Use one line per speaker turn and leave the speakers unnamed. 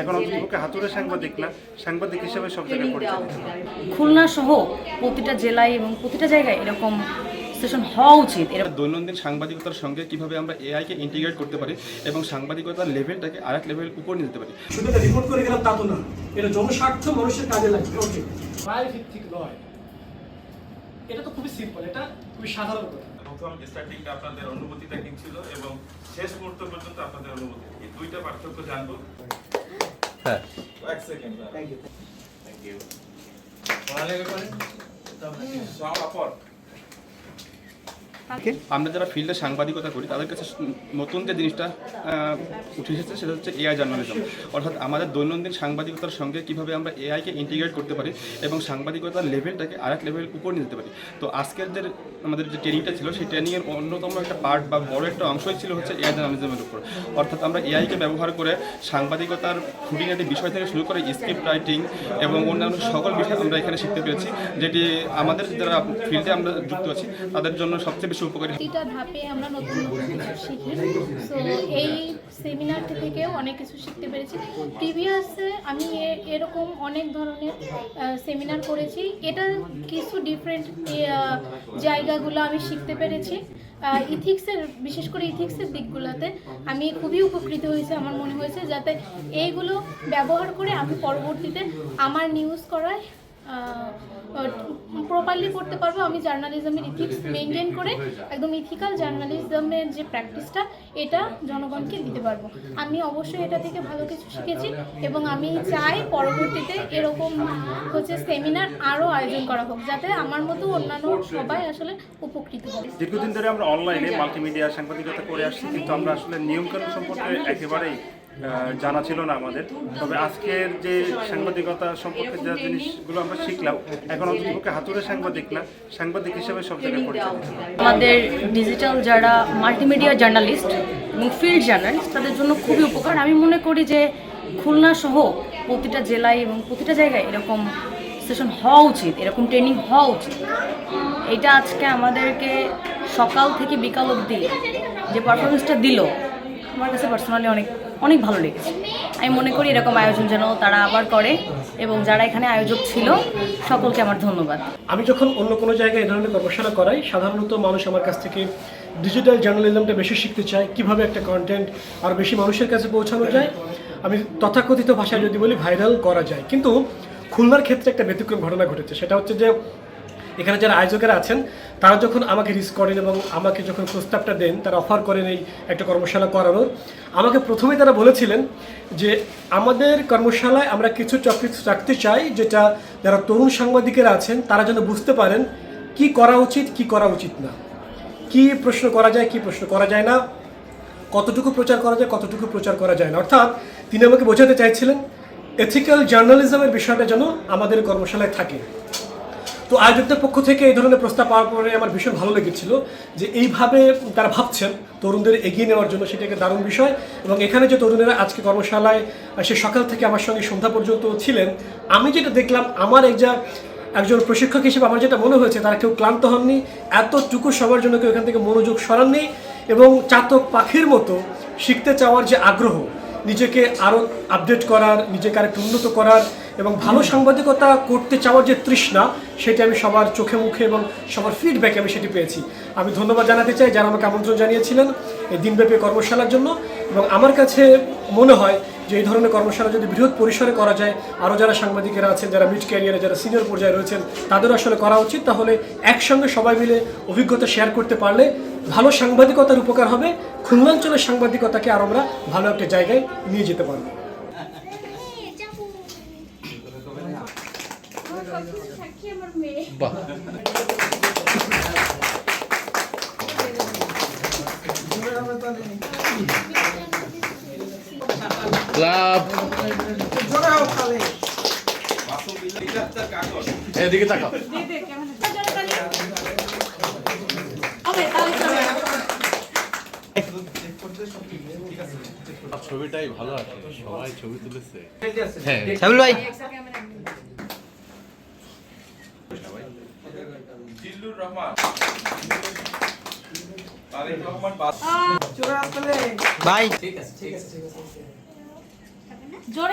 এখন অন্ততপক্ষে হাতুড়ে সাংবাদিক না সাংবাদিক হিসেবে সব জায়গায় পরিচালিত
খুলনা সহ প্রতিটা জেলায় এবং প্রতিটা জায়গায় এরকম স্টেশন হওয়া উচিত। এরকম
দৈনন্দিন সাংবাদিকতার সঙ্গে কীভাবে আমরা এআইকে ইন্টিগ্রেট করতে পারি এবং সাংবাদিকতার লেভেলটাকে আরেক লেভেল উপর নিয়ে যেতে পারি।
শুধু এটা রিপোর্ট করে গেলাম তা তো না। এটা জনস্বার্থ মানুষের কাজে লাগবে। ওকে রায় ভিত্তিক নয়। এটা তো খুবই সিম্পল এটা খুবই সাধারণ কথা।
প্রথম স্টার্টিংটা আপনাদের অনুমতিটা কি ছিল এবং শেষ মুহূর্ত পর্যন্ত আপনাদের অনুমতি এই দুইটা পার্থক্য জানব। হ্যাঁ। এক second thank you thank you পড়ালেখা করেন সব আপর
আমরা যারা ফিল্ডে সাংবাদিকতা করি, তাদের কাছে নতুন যে জিনিসটা উঠে এসেছে সেটা হচ্ছে এআই জার্নালিজম অর্থাৎ আমাদের দৈনন্দিন সাংবাদিকতার সঙ্গে কীভাবে আমরা এআইকে ইন্টিগ্রেট করতে পারি এবং সাংবাদিকতার লেভেলটাকে আরেক লেভেল উপর নিতে পারি। তো আজকের যে আমাদের যে ট্রেনিংটা ছিল, সেই ট্রেনিংয়ের অন্যতম একটা পার্ট বা বড় একটা অংশই ছিল হচ্ছে এআই জার্নালিজমের উপর। অর্থাৎ আমরা এআইকে ব্যবহার করে সাংবাদিকতার খুঁটিনাটি বিষয় থেকে শুরু করে স্ক্রিপ্ট রাইটিং এবং অন্যান্য সকল বিষয় আমরা এখানে শিখতে পেরেছি, যেটি আমাদের যারা ফিল্ডে আমরা যুক্ত আছি, তাদের জন্য সবচেয়ে বেশি উপকারী
প্রতিটা ধাপে আমরা নতুন নতুন কিছু শিখি। সো এই সেমিনারটি থেকেও অনেক কিছু শিখতে পেরেছি। প্রিভিয়াসে আমি এরকম অনেক ধরনের সেমিনার করেছি। এটা কিছু ডিফারেন্ট জায়গাগুলো আমি শিখতে পেরেছি। ইথিক্সের বিশেষ করে ইথিক্সের দিকগুলোতে আমি খুবই উপকৃত হয়েছে, আমার মনে হয়েছে, যাতে এইগুলো ব্যবহার করে আমি পরবর্তীতে আমার নিউজ করায় প্রপারলি করতে পারব। আমি জার্নালিজমের ইথিক্স মেনটেন করে একদম ইথিক্যাল জার্নালিজমের যে প্র্যাকটিসটা এটা জনগণকে দিতে পারব। আমি অবশ্যই এটা থেকে ভালো কিছু শিখেছি এবং আমি চাই পরবর্তীতে এরকম হচ্ছে সেমিনার আরও আয়োজন করা হোক, যাতে আমার মতো অন্যান্য সবাই আসলে উপকৃত হবে
দীর্ঘদিন ধরে আমরা অনলাইনে মাল্টিমিডিয়া সাংবাদিকতা করে আসছি, কিন্তু আমরা আসলে নিয়মকানুন সম্পর্কে একেবারেই জানা ছিল না আমাদের। তবে আজকের যে সাংবাদিকতা সম্পর্কে যে জিনিসগুলো আমরা শিখলাম, এখন অন্ততপক্ষে হাতুড়ে সাংবাদিক না, সাংবাদিক হিসেবে সব জায়গায় পরিচালিত
আমাদের ডিজিটাল যারা মাল্টিমিডিয়া জার্নালিস্ট এবং ফিল্ড জার্নালিস্ট তাদের জন্য খুবই উপকার। আমি মনে করি যে খুলনা সহ প্রতিটা জেলায় এবং প্রতিটা জায়গায় এরকম সেশন হওয়া উচিত, এরকম ট্রেনিং হওয়া উচিত। এটা আজকে আমাদেরকে সকাল থেকে বিকাল অবধি যে পারফরমেন্সটা দিল, আমার কাছে পার্সোনালি অনেক অনেক ভালো লেগেছে। আমি মনে করি এরকম আয়োজন যেন তারা আবার করে এবং যারা এখানে আয়োজক ছিল, সকলকে আমার ধন্যবাদ।
আমি যখন অন্য কোনো জায়গায় এই ধরনের কর্মশালা করাই, সাধারণত মানুষ আমার কাছ থেকে ডিজিটাল জার্নালিজমটা বেশি শিখতে চায়, কীভাবে একটা কন্টেন্ট আর বেশি মানুষের কাছে পৌঁছানো যায়। আমি তথাকথিত ভাষায় যদি বলি ভাইরাল করা যায়। কিন্তু খুলনার ক্ষেত্রে একটা ব্যতিক্রম ঘটনা ঘটেছে। সেটা হচ্ছে যে এখানে যারা আয়োজকেরা আছেন, তারা যখন আমাকে রিস্ক করেন এবং আমাকে যখন প্রস্তাবটা দেন, তারা অফার করেন এই একটা কর্মশালা করানোর, আমাকে প্রথমে তারা বলেছিলেন যে আমাদের কর্মশালায় আমরা কিছু টপিক রাখতে চাই, যেটা যারা তরুণ সাংবাদিকেরা আছেন, তারা যেন বুঝতে পারেন কি করা উচিত, কি করা উচিত না। কি প্রশ্ন করা যায়, কি প্রশ্ন করা যায় না, কতটুকু প্রচার করা যায়, কতটুকু প্রচার করা যায় না। অর্থাৎ তিনি আমাকে বোঝাতে চাইছিলেন এথিক্যাল জার্নালিজমের বিষয়টা যেন আমাদের কর্মশালায় থাকে। তো আয়োজকদের পক্ষ থেকে এই ধরনের প্রস্তাব পাওয়ার পরে আমার ভীষণ ভালো লেগেছিল যে এইভাবে তারা ভাবছেন তরুণদের এগিয়ে নেওয়ার জন্য সেটা একটা দারুণ বিষয়। এবং এখানে যে তরুণেরা আজকে কর্মশালায় সে সকাল থেকে আমার সঙ্গে সন্ধ্যা পর্যন্ত ছিলেন, আমি যেটা দেখলাম, আমার এক যা একজন প্রশিক্ষক হিসেবে আমার যেটা মনে হয়েছে, তারা কেউ ক্লান্ত হননি, এতটুকু সবার জন্য কেউ এখান থেকে মনোযোগ সরাননি এবং চাতক পাখির মতো শিখতে চাওয়ার যে আগ্রহ নিজেকে আরও আপডেট করার, নিজেকে আরেকটু উন্নত করার এবং ভালো সাংবাদিকতা করতে চাওয়ার যে তৃষ্ণা, সেটি আমি সবার চোখে, মুখে এবং সবার ফিডব্যাকে আমি সেটি পেয়েছি। আমি ধন্যবাদ জানাতে চাই যারা আমাকে আমন্ত্রণ জানিয়েছিলেন এই দিনব্যাপী কর্মশালার জন্য এবং আমার কাছে মনে হয় যে এই ধরনের কর্মশালা যদি বৃহৎ পরিসরে করা যায় আরও যারা সাংবাদিকেরা আছেন যারা মিড ক্যারিয়ারে যারা সিনিয়র পর্যায়ে রয়েছেন তাদেরও আসলে করা উচিত তাহলে একসঙ্গে সবাই মিলে অভিজ্ঞতা শেয়ার করতে পারলে ভালো সাংবাদিকতার উপকার হবে খুলনাঞ্চলের সাংবাদিকতাকে আর আমরা ভালো একটা জায়গায় নিয়ে যেতে পারব
ক্লাব। এদিকে তাকাও। ছবিটাই ভালো আছে সবাই ছবি তুলেছে। হ্যাঁ।
জিল্লুর রহমান। তারেক রহমান বাস
Yo